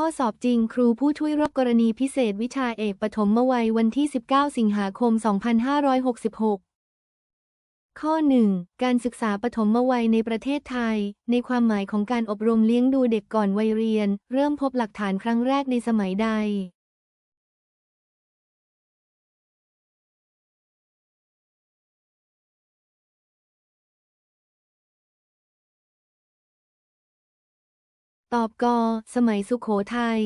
ข้อสอบจริงครูผู้ช่วยรับกรณีพิเศษวิชาเอกปฐมวัยวันที่ 19 สิงหาคม 2566 ข้อ 1 การศึกษาปฐมวัยในประเทศไทย ในความหมายของการอบรมเลี้ยงดูเด็กก่อนวัยเรียน เริ่มพบหลักฐานครั้งแรกในสมัยใด ตอบกอ สมัยสุขโขทัย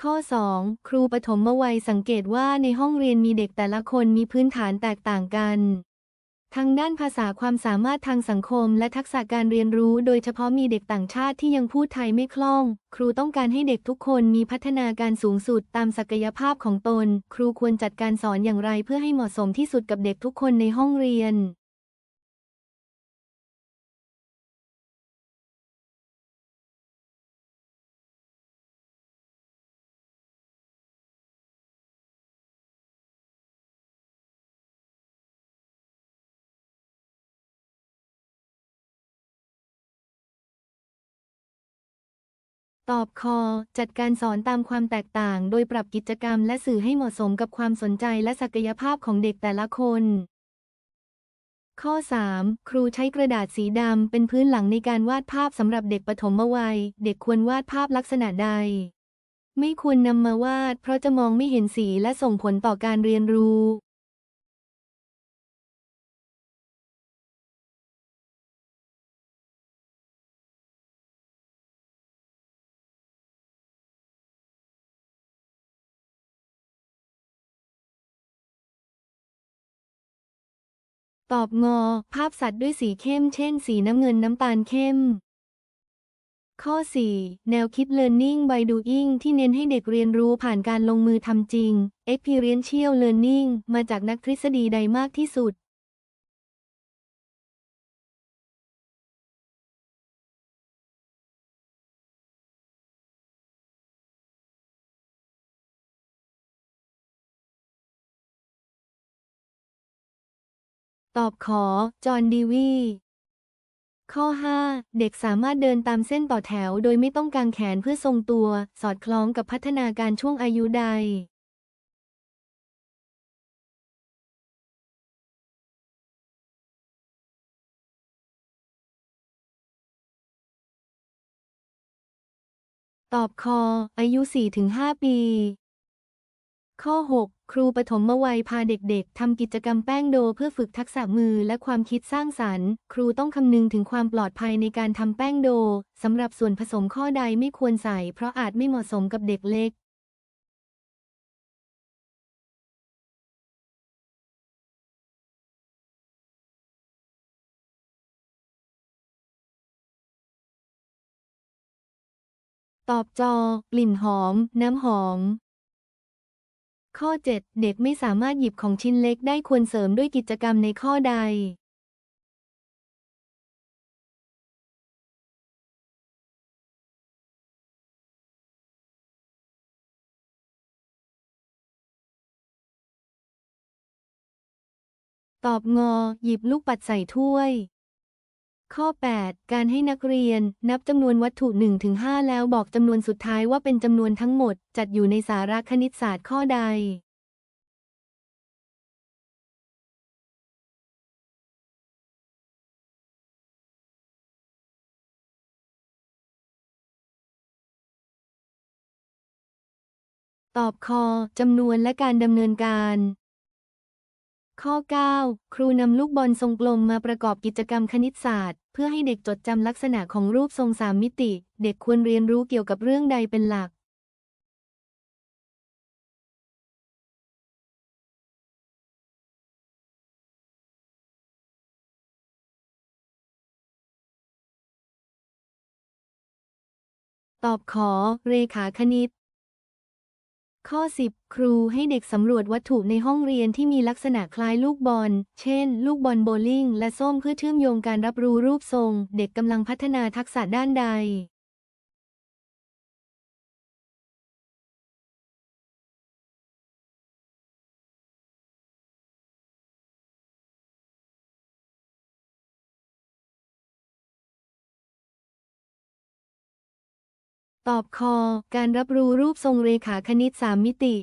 ข้อ 2 ครูปฐมวัยสังเกตว่าในห้องเรียนมีเด็กแต่ละคนมีพื้นฐานแตกต่างกันทั้งด้านภาษาความสามารถทางสังคมและทักษะการเรียนรู้ โดยเฉพาะมีเด็กต่างชาติที่ยังพูดไทยไม่คล่อง ครูต้องการให้เด็กทุกคนมีพัฒนาการสูงสุดตามศักยภาพของตน ครูควรจัดการสอนอย่างไรเพื่อให้เหมาะสมที่สุดกับเด็กทุกคนในห้องเรียน ตอบคอ จัดการสอนตามความแตกต่าง โดยปรับกิจกรรมและสื่อให้เหมาะสมกับความสนใจและศักยภาพของเด็กแต่ละคน ข้อ 3 ครูใช้กระดาษสีดำเป็นพื้นหลังในการวาดภาพสำหรับเด็กปฐมวัย เด็กควรวาดภาพลักษณะใด ไม่ควรนำมาวาด เพราะจะมองไม่เห็นสีและส่งผลต่อการเรียนรู้ ตอบงอ ภาพสัตว์ด้วยสีเข้ม เช่น สีน้ำเงินน้ำตาลเข้ม ข้อ 4 แนวคิด Learning by Doing ที่เน้นให้เด็กเรียนรู้ผ่านการลงมือทำจริง Experiential Learning มาจากนักทฤษฎีใดมากที่สุด ตอบขอ จอห์นดีวีข้อ 5 เด็กสามารถเดินตามเส้นต่อแถว โดยไม่ต้องกางแขนเพื่อทรงตัว สอดคล้องกับพัฒนาการช่วงอายุใด ตอบคอ อายุ 4-5 ปี ข้อ 6 ครูปฐมวัยพาเด็กๆ ทำกิจกรรมแป้งโดเพื่อฝึกทักษะมือและความคิดสร้างสรรค์ ครูต้องคำนึงถึงความปลอดภัยในการทำแป้งโดสำหรับส่วนผสมข้อใดไม่ควรใส่ เพราะอาจไม่เหมาะสมกับเด็กเล็ก ตอบจอกลิ่นหอม น้ำหอม ข้อ 7 เด็กไม่สามารถหยิบของชิ้นเล็กได้ควรเสริมด้วยกิจกรรมในข้อใด ตอบงอ หยิบลูกปัดใส่ถ้วย ข้อ 8 การให้นักเรียน นับจำนวนวัตถุ 1-5 แล้วบอกจำนวนสุดท้ายว่าเป็นจำนวนทั้งหมด จัดอยู่ในสาระคณิตศาสตร์ข้อใด ตอบคอจำนวนและการดำเนินการ ข้อ 9 ครูนำลูกบอลทรงกลมมาประกอบกิจกรรมคณิตศาสตร์ เพื่อให้เด็กจดจำลักษณะของรูปทรงสามมิติ เด็กควรเรียนรู้เกี่ยวกับเรื่องใดเป็นหลัก ตอบขอ เรขาคณิต ข้อ 10 ครูให้เด็กสำรวจวัตถุในห้องเรียนที่มีลักษณะคล้ายลูกบอล เช่น ลูกบอลโบลิ่ง และส้มเพื่อเชื่อมโยงการรับรู้รูปทรง เด็กกำลังพัฒนาทักษะด้านใด ตอบคอ การรับรู้รูปทรงเรขาคณิต 3 มิติ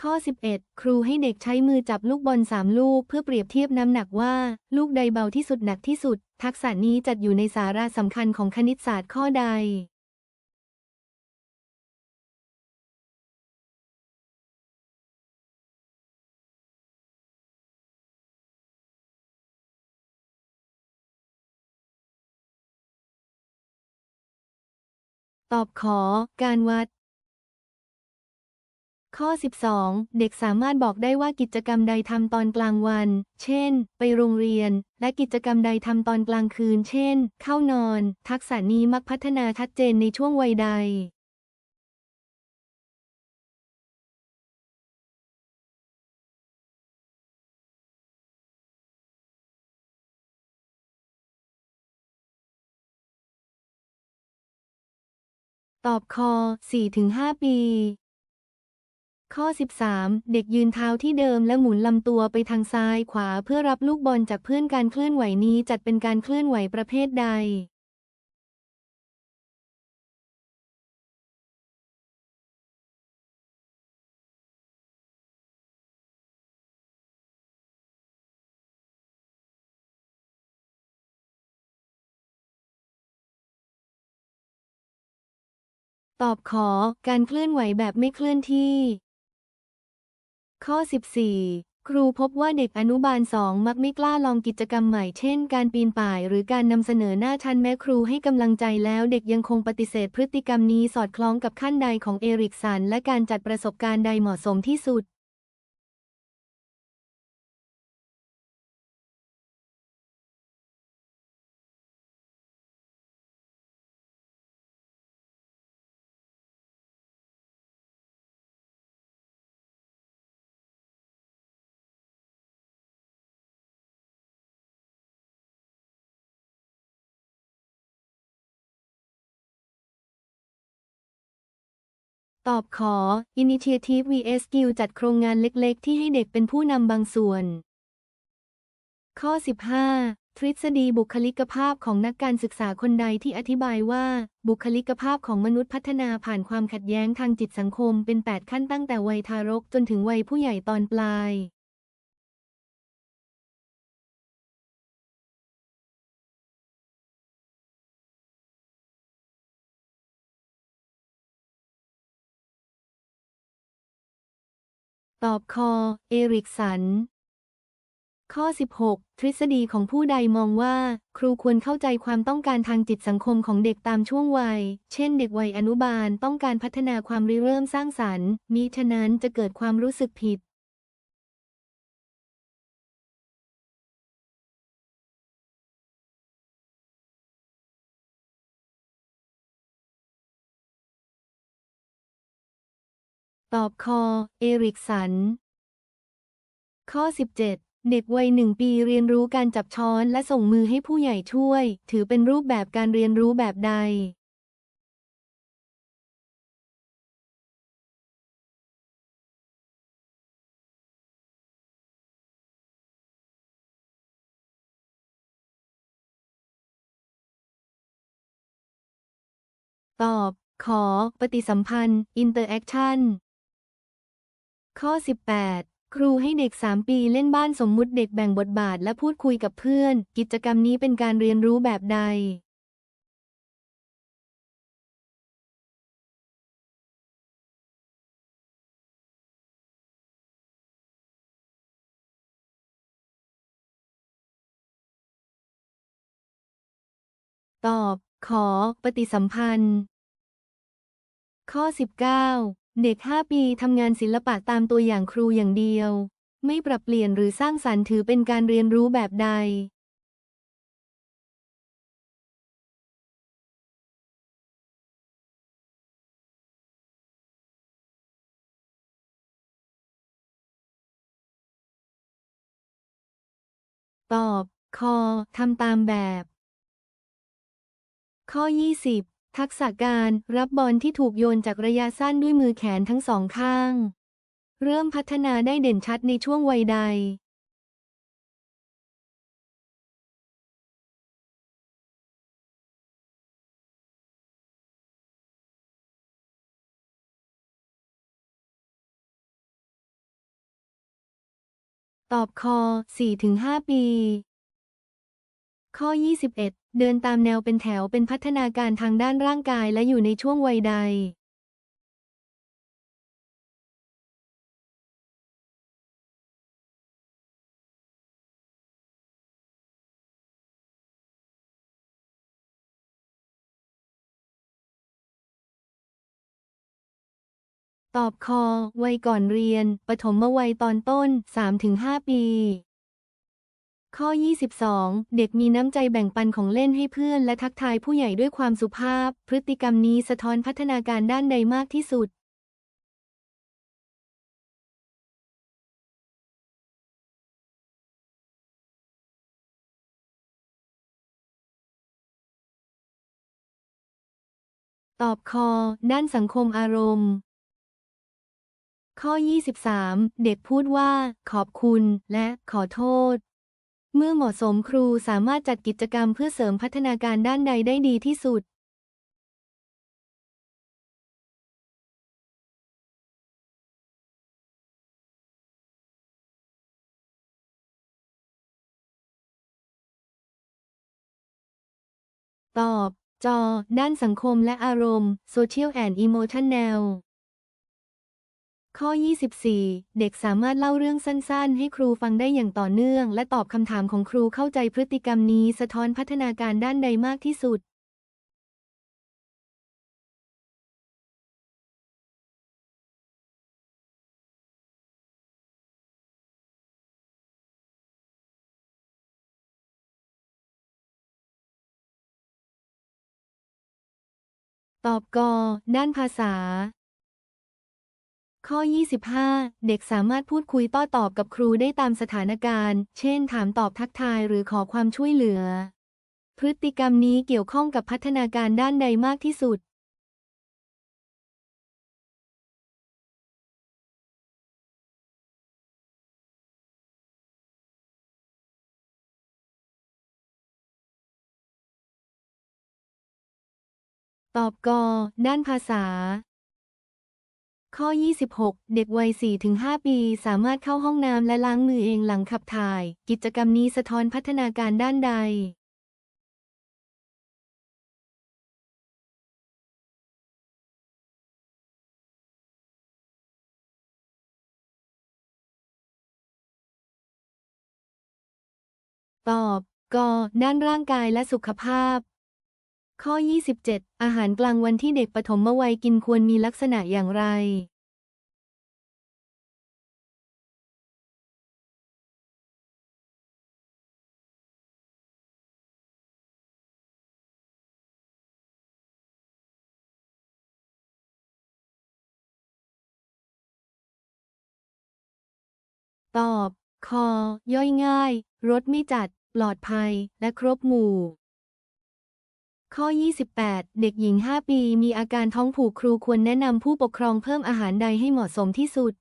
ข้อ 11 ครูให้เด็กใช้มือจับลูกบอล 3 ลูก เพื่อเปรียบเทียบน้ำหนักว่า ลูกใดเบาที่สุดหนักที่สุด ทักษะนี้จัดอยู่ในสาระสำคัญของคณิตศาสตร์ข้อใด ตอบขอ การวัด ข้อ 12 เด็กสามารถบอกได้ว่ากิจกรรมใดทำตอนกลางวัน เช่น ไปโรงเรียน และกิจกรรมใดทำตอนกลางคืน เช่น เข้านอน ทักษะนี้มักพัฒนาชัดเจนในช่วงวัยใด ตอบคอ 4-5 ปี ข้อ 13 เด็กยืนเท้าที่เดิมและหมุนลำตัวไปทางซ้ายขวาเพื่อรับลูกบอลจากเพื่อนการเคลื่อนไหวนี้จัดเป็นการเคลื่อนไหวประเภทใด ตอบขอการเคลื่อนไหวแบบไม่เคลื่อนที่ ข้อ 14 ครูพบว่าเด็กอนุบาลสองมักไม่กล้าลองกิจกรรมใหม่เช่น การปีนป่าย หรือการนำเสนอหน้าชั้นแม้ครูให้กำลังใจแล้วเด็กยังคงปฏิเสธพฤติกรรมนี้สอดคล้องกับขั้นใดของเอริกสันและการจัดประสบการณ์ใดเหมาะสมที่สุด ตอบขอ Initiative vs Skill จัดโครงงานเล็กๆ ที่ให้เด็กเป็นผู้นำบางส่วน ข้อ 15 ทฤษฎีบุคลิกภาพของนักการศึกษาคนใดที่อธิบายว่า บุคลิกภาพของมนุษย์พัฒนาผ่านความขัดแย้งทางจิตสังคมเป็น 8 ขั้นตั้งแต่วัยทารกจนถึงวัยผู้ใหญ่ตอนปลาย ตอบคอ เอริกสัน ข้อ 16 ทฤษฎีของผู้ใดมองว่า ครูควรเข้าใจความต้องการทางจิตสังคมของเด็กตามช่วงวัย เช่นเด็กวัยอนุบาลต้องการพัฒนาความริเริ่มสร้างสรรค์มิฉะนั้นจะเกิดความรู้สึกผิด ตอบคอ เอริกสัน ข้อ 17 เด็กวัยหนึ่งปีเรียนรู้การจับช้อนและส่งมือให้ผู้ใหญ่ช่วย ถือเป็นรูปแบบการเรียนรู้แบบใด ตอบ ขอ ปฏิสัมพันธ์ interaction ข้อ 18 ครูให้เด็ก 3 ปีเล่นบ้านสมมุติเด็กแบ่งบทบาทและพูดคุยกับเพื่อน กิจกรรมนี้เป็นการเรียนรู้แบบใด ตอบ ขอ ปฏิสัมพันธ์ ข้อ 19 เด็ก 5 ปีทำงานศิลปะตามตัวอย่างครูอย่างเดียว ไม่ปรับเปลี่ยนหรือสร้างสรรค์ถือเป็นการเรียนรู้แบบใด ตอบ คอ ทำตามแบบ ข้อ 20 ทักษะการรับบอลที่ถูกโยนจากระยะสั้นด้วยมือแขนทั้งสองข้าง เริ่มพัฒนาได้เด่นชัดในช่วงวัยใด ตอบคอ 4-5 ปี ข้อ 21 เดินตามแนวเป็นแถวเป็นพัฒนาการทางด้านร่างกายและอยู่ในช่วงวัยใด ตอบคอ วัยก่อนเรียน ปฐมวัยตอนต้น 3-5 ปี ข้อ 22 เด็กมีน้ำใจแบ่งปันของเล่นให้เพื่อน และทักทายผู้ใหญ่ด้วยความสุภาพ พฤติกรรมนี้สะท้อนพัฒนาการด้านใดมากที่สุด ตอบคอ ด้านสังคมอารมณ์ ข้อ 23 เด็กพูดว่า ขอบคุณ และขอโทษ เมื่อเหมาะสมครูสามารถจัดกิจกรรมเพื่อเสริมพัฒนาการด้านใดได้ดีที่สุดตอบ จอ ด้านสังคมและอารมณ์ Social and Emotional ข้อ 24 เด็กสามารถเล่าเรื่องสั้นๆ ให้ครูฟังได้อย่างต่อเนื่อง และตอบคำถามของครูเข้าใจพฤติกรรมนี้ สะท้อนพัฒนาการด้านใดมากที่สุด ตอบกอด้านภาษา ข้อ 25 เด็กสามารถพูดคุยโต้อตอบกับครูได้ตามสถานการณ์ เช่น ถามตอบทักทายหรือขอความช่วยเหลือ พฤติกรรมนี้เกี่ยวข้องกับพัฒนาการด้านใดมากที่สุด ตอบกอ ด้านภาษา ข้อ 26 เด็กวัย 4-5 ปี สามารถเข้าห้องน้ำและล้างมือเองหลังขับถ่าย กิจกรรมนี้สะท้อนพัฒนาการด้านใด ตอบ ก ด้านร่างกายและสุขภาพ ข้อ 27 อาหารกลางวันที่เด็กปฐมวัยกินควรมีลักษณะอย่างไร ตอบ คอ ย่อยง่าย รสไม่จัด ปลอดภัย และครบหมู่ ข้อ 28 เด็กหญิง 5 ปีมีอาการท้องผูกครูควรแนะนำผู้ปกครองเพิ่มอาหารใดให้เหมาะสมที่สุด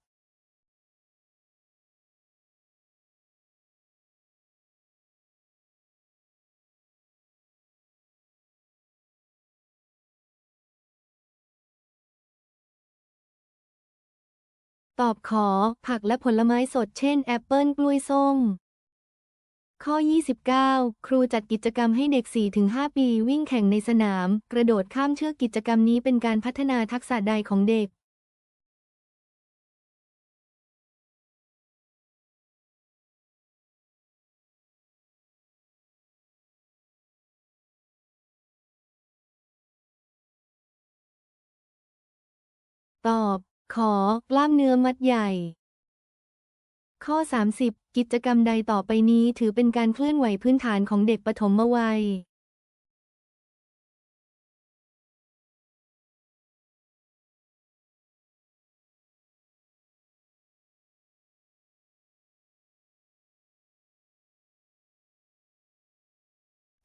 ตอบขอ ผักและผลไม้สดเช่น แอปเปิลกล้วยส้ม ข้อ 29 ครูจัดกิจกรรมให้เด็ก 4-5 ปีวิ่งแข่งในสนาม กระโดดข้ามเชือกกิจกรรมนี้เป็นการพัฒนาทักษะใดของเด็ก ตอบ ขอกล้ามเนื้อมัดใหญ่ ข้อ 30 กิจกรรมใดต่อไปนี้ถือเป็นการเคลื่อนไหวพื้นฐานของเด็กปฐมวัย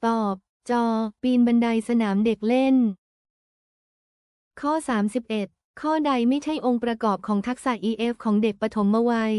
ตอบ จอ ปีนบันไดสนามเด็กเล่น ข้อ 31 ข้อใดไม่ใช่องค์ประกอบของทักษะ EF ของเด็กปฐมวัย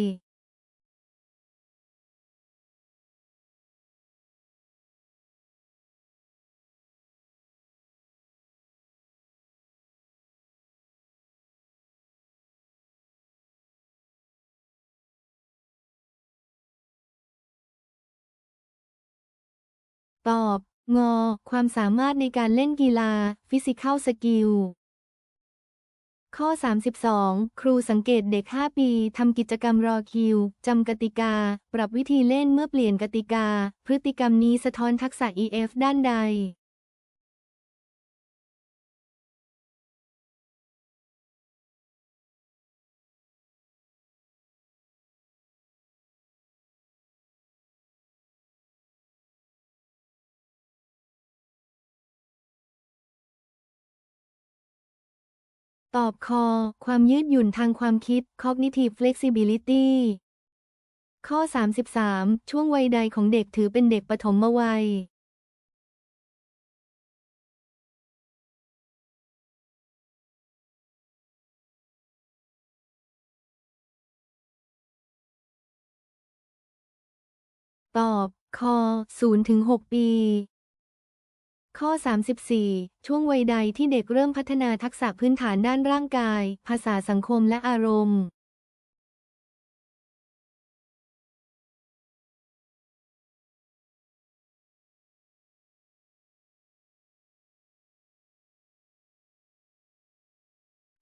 ตอบ งอ ความสามารถในการเล่นกีฬา Physical Skill ข้อ 32 ครูสังเกตเด็ก 5 ปีทำกิจกรรมรอคิวจำกติกา ปรับวิธีเล่นเมื่อเปลี่ยนกติกา พฤติกรรมนี้สะท้อนทักษะ EF ด้านใด ตอบคอ ความยืดหยุ่นทางความคิด cognitive flexibility ข้อ 33 ช่วงวัยใดของเด็กถือเป็นเด็กปฐมวัย ตอบ คอ0ถึง6ปี ข้อ 34 ช่วงวัยใดที่เด็กเริ่มพัฒนาทักษะพื้นฐานด้านร่างกาย ภาษาสังคมและอารมณ์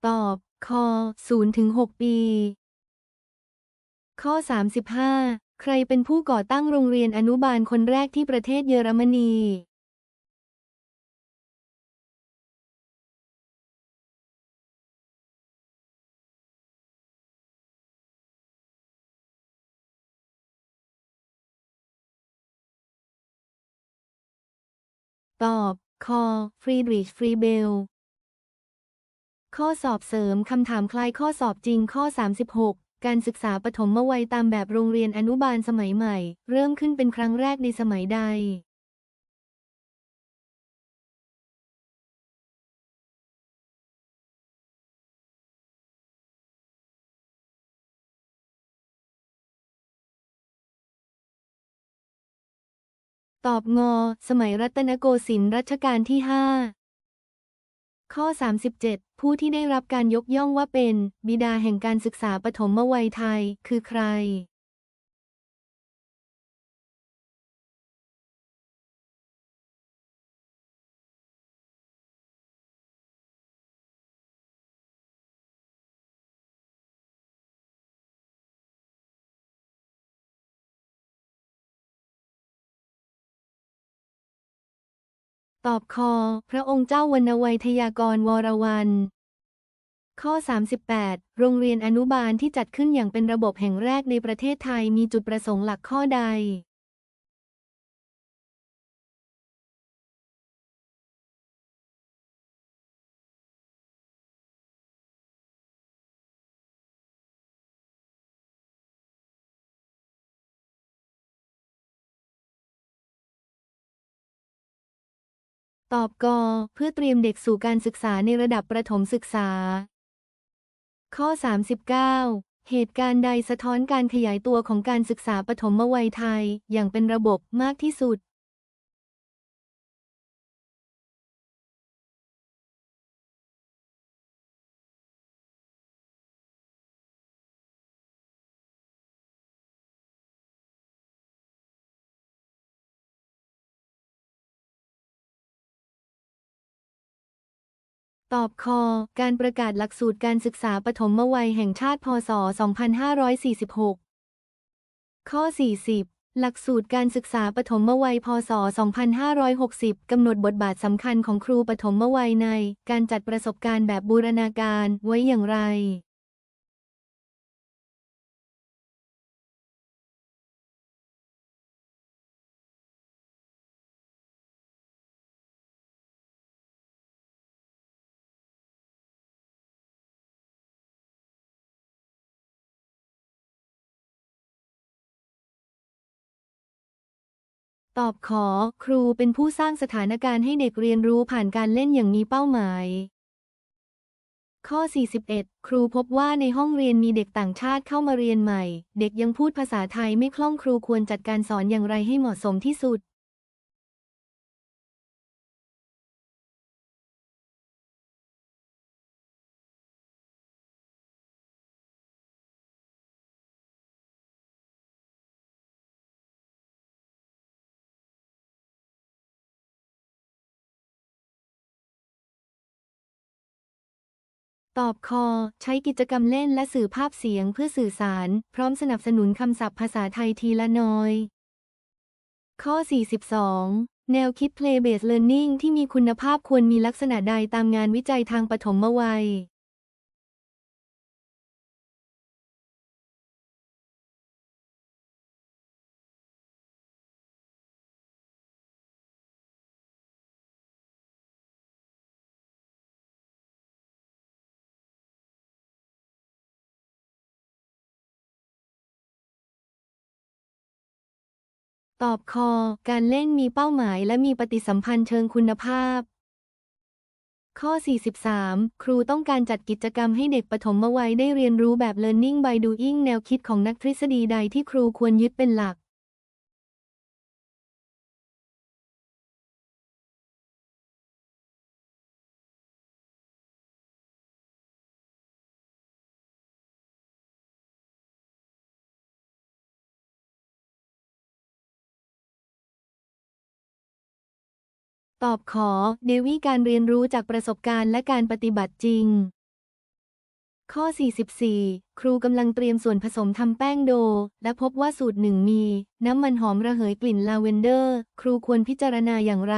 ตอบคอ0ถึง6ปี ข้อ 35 ใครเป็นผู้ก่อตั้งโรงเรียนอนุบาลคนแรกที่ประเทศเยอรมนี ตอบ คอ ฟรีดริช ฟรีเบล ข้อสอบเสริมคำถามคล้ายข้อสอบจริงข้อ 36 การศึกษาปฐมวัยตามแบบโรงเรียนอนุบาลสมัยใหม่ เริ่มขึ้นเป็นครั้งแรกในสมัยใด ตอบงอ สมัยรัตนโกสินทร์รัชกาลที่ 5 ข้อ 37 ผู้ที่ได้รับการยกย่องว่าเป็น บิดาแห่งการศึกษาปฐมวัยไทย คือใคร ตอบคอ พระองค์เจ้าวรรณไวยทยากรวรวัน ข้อ 38 โรงเรียนอนุบาลที่จัดขึ้นอย่างเป็นระบบแห่งแรกในประเทศไทยมีจุดประสงค์หลักข้อใด ตอบกเพื่อเตรียมเด็กสู่การศึกษาในระดับประถมศึกษา ข้อ 39 เหตุการณ์ใดสะท้อนการขยายตัวของการศึกษาปฐมวัยไทย อย่างเป็นระบบมากที่สุด ตอบคอ การประกาศหลักสูตรการศึกษาปฐมวัยแห่งชาติ พศ 2546 ข้อ 40 หลักสูตรการศึกษาปฐมวัย พศ 2560 กำหนดบทบาทสำคัญของครูปฐมวัยใน การจัดประสบการณ์แบบบูรณาการไว้อย่างไร ตอบขอ ครูเป็นผู้สร้างสถานการณ์ให้เด็กเรียนรู้ผ่านการเล่นอย่างมีเป้าหมาย ข้อ 41 ครูพบว่าในห้องเรียนมีเด็กต่างชาติเข้ามาเรียนใหม่ เด็กยังพูดภาษาไทยไม่คล่องครูควรจัดการสอนอย่างไรให้เหมาะสมที่สุด ตอบคอ ใช้กิจกรรมเล่นและสื่อภาพเสียงเพื่อสื่อสาร พร้อมสนับสนุนคำศัพท์ภาษาไทยทีละน้อย ข้อ 42 แนวคิด Play Based Learning ที่มีคุณภาพควรมีลักษณะใดตามงานวิจัยทางปฐมวัย ตอบคอ การเล่นมีเป้าหมายและมีปฏิสัมพันธ์เชิงคุณภาพ ข้อ 43 ครูต้องการจัดกิจกรรมให้เด็กปฐมวัยได้เรียนรู้แบบ Learning by Doing แนวคิดของนักทฤษฎีใดที่ครูควรยึดเป็นหลัก ตอบขอ เดวี่การเรียนรู้จากประสบการณ์และการปฏิบัติจริง ข้อ 44 ครูกำลังเตรียมส่วนผสมทำแป้งโด และพบว่าสูตรหนึ่งมี น้ำมันหอมระเหยกลิ่นลาเวนเดอร์ ครูควรพิจารณาอย่างไร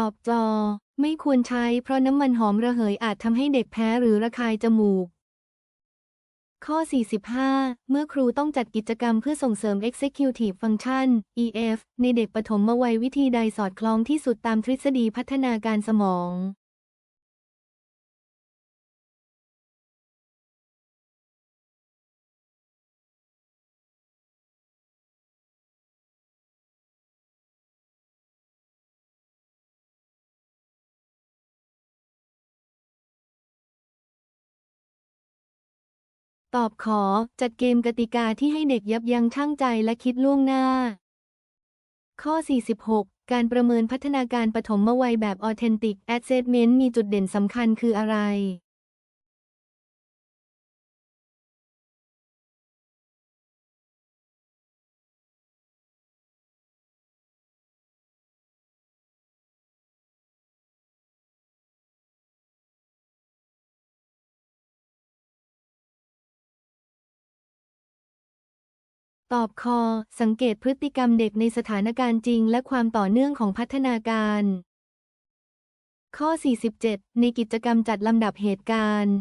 ตอบจอ ไม่ควรใช้เพราะน้ำมันหอมระเหยอาจทำให้เด็กแพ้หรือระคายจมูก ข้อ 45 เมื่อครูต้องจัดกิจกรรมเพื่อส่งเสริม Executive Function EF ในเด็กปฐมวัยวิธีใดสอดคล้องที่สุดตามทฤษฎีพัฒนาการสมอง ตอบขอจัดเกมกติกาที่ให้เด็กยับยั้งชั่งใจและคิดล่วงหน้า ข้อ 46 การประเมินพัฒนาการปฐมวัยแบบ Authentic Assessment มีจุดเด่นสำคัญคืออะไร ตอบคอ สังเกตพฤติกรรมเด็กในสถานการณ์จริง และความต่อเนื่องของพัฒนาการ ข้อ 47 ในกิจกรรมจัดลำดับเหตุการณ์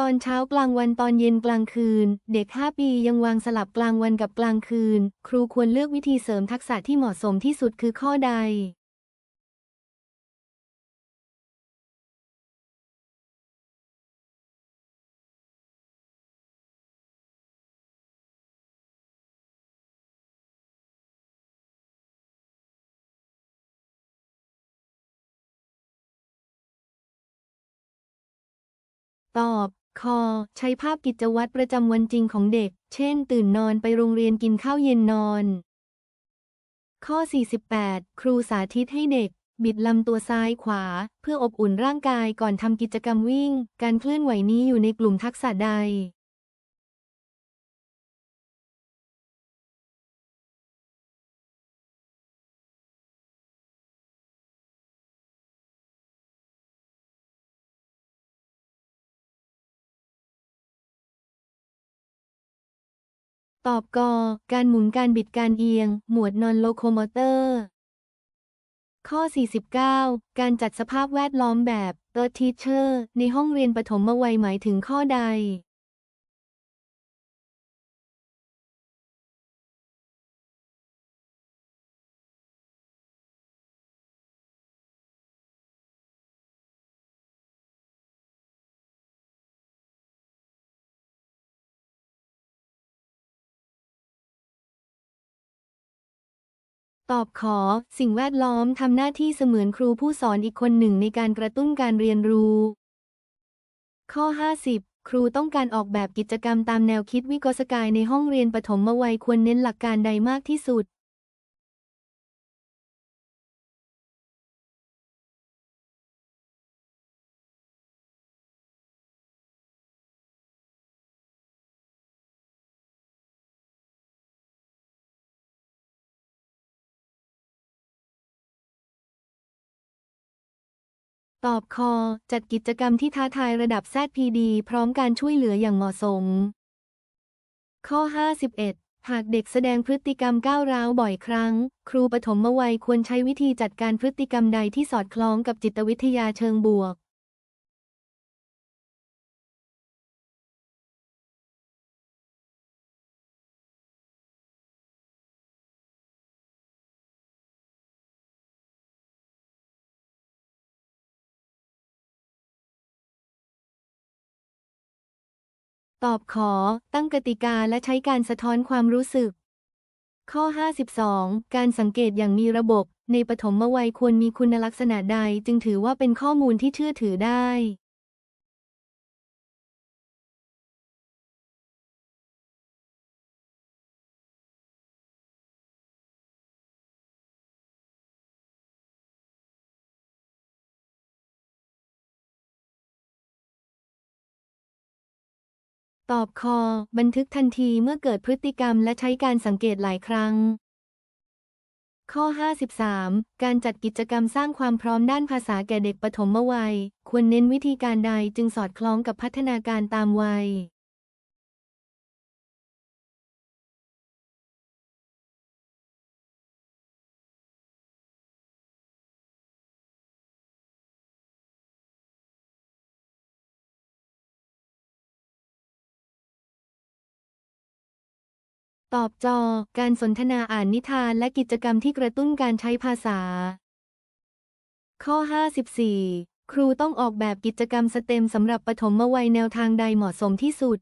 ตอนเช้ากลางวันตอนเย็นกลางคืน เด็ก 5 ปียังวางสลับกลางวันกับกลางคืน ครูควรเลือกวิธีเสริมทักษะที่เหมาะสมที่สุดคือข้อใด ตอบ คอ ใช้ภาพกิจวัตรประจำวันจริงของเด็ก เช่น ตื่นนอนไปโรงเรียนกินข้าวเย็นนอน ข้อ 48 ครูสาธิตให้เด็ก บิดลำตัวซ้ายขวา เพื่ออบอุ่นร่างกายก่อนทำกิจกรรมวิ่ง การเคลื่อนไหวนี้อยู่ในกลุ่มทักษะใด ตอบกอ การหมุนการบิดการเอียง หมวดนอนโลโคโมเตอร์ ข้อ 49 การจัดสภาพแวดล้อมแบบ The Teacher ในห้องเรียนปฐมวัยหมายถึงข้อใด ตอบขอ สิ่งแวดล้อมทำหน้าที่เสมือนครูผู้สอนอีกคนหนึ่งในการกระตุ้นการเรียนรู้ ข้อ 50 ครูต้องการออกแบบกิจกรรมตามแนวคิดวิโกสกายในห้องเรียนปฐมวัยควรเน้นหลักการใดมากที่สุด ตอบคอ จัดกิจกรรมที่ท้าทายระดับ ZPD พร้อมการช่วยเหลืออย่างเหมาะสม ข้อ 51 หากเด็กแสดงพฤติกรรมก้าวร้าวบ่อยครั้ง ครูปฐมวัยควรใช้วิธีจัดการพฤติกรรมใดที่สอดคล้องกับจิตวิทยาเชิงบวก ตอบขอ ตั้งกติกาและใช้การสะท้อนความรู้สึก ข้อ 52 การสังเกตอย่างมีระบบ ในปฐมวัยควรมีคุณลักษณะใดจึงถือว่าเป็นข้อมูลที่เชื่อถือได้ ตอบคอ บันทึกทันทีเมื่อเกิดพฤติกรรมและใช้การสังเกตหลายครั้ง ข้อ 53 การจัดกิจกรรมสร้างความพร้อมด้านภาษาแก่เด็กปฐมวัย ควรเน้นวิธีการใดจึงสอดคล้องกับพัฒนาการตามวัย ตอบจอ การสนทนาอ่านนิทานและกิจกรรมที่กระตุ้นการใช้ภาษา ข้อ 54 ครูต้องออกแบบกิจกรรมสเต็มสำหรับปฐมวัยแนวทางใดเหมาะสมที่สุด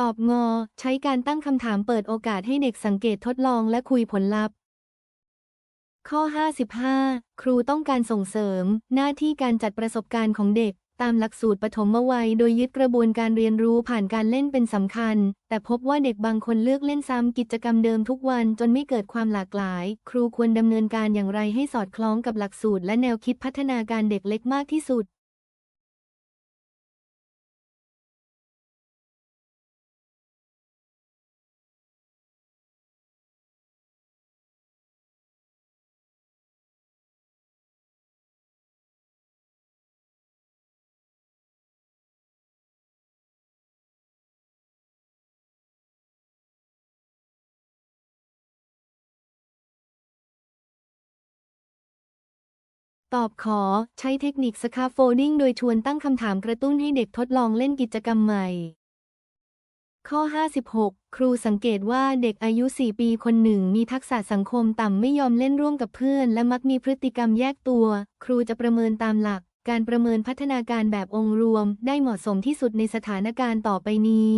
ตอบงอ ใช้การตั้งคำถามเปิดโอกาสให้เด็กสังเกตทดลองและคุยผลลัพธ์ ข้อ 55 ครูต้องการส่งเสริม หน้าที่การจัดประสบการณ์ของเด็ก ตามหลักสูตรปฐมวัย โดยยึดกระบวนการเรียนรู้ผ่านการเล่นเป็นสำคัญ แต่พบว่าเด็กบางคนเลือกเล่นซ้ำกิจกรรมเดิมทุกวันจนไม่เกิดความหลากหลาย ครูควรดำเนินการอย่างไรให้สอดคล้องกับหลักสูตร และแนวคิดพัฒนาการเด็กเล็กมากที่สุด ตอบขอ ใช้เทคนิคสคาโฟดิ้งโดยชวนตั้งคำถามกระตุ้นให้เด็กทดลองเล่นกิจกรรมใหม่ ข้อ 56 ครูสังเกตว่าเด็กอายุ 4 ปีคนหนึ่งมีทักษะสังคมต่ำไม่ยอมเล่นร่วมกับเพื่อน และมักมีพฤติกรรมแยกตัว ครูจะประเมินตามหลัก การประเมินพัฒนาการแบบองค์รวม ได้เหมาะสมที่สุดในสถานการณ์ต่อไปนี้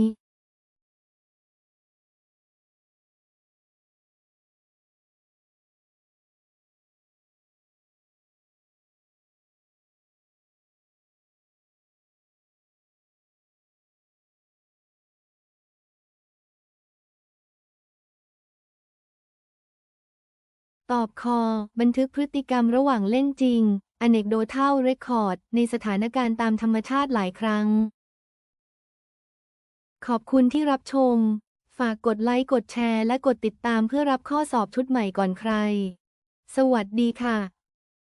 ตอบคอ บันทึกพฤติกรรมระหว่างเล่นจริง อเนกโดเท่าเรคคอร์ด ในสถานการณ์ตามธรรมชาติหลายครั้ง ขอบคุณที่รับชม ฝากกดไลค์ กดแชร์ และกดติดตามเพื่อรับข้อสอบชุดใหม่ก่อนใคร สวัสดีค่ะ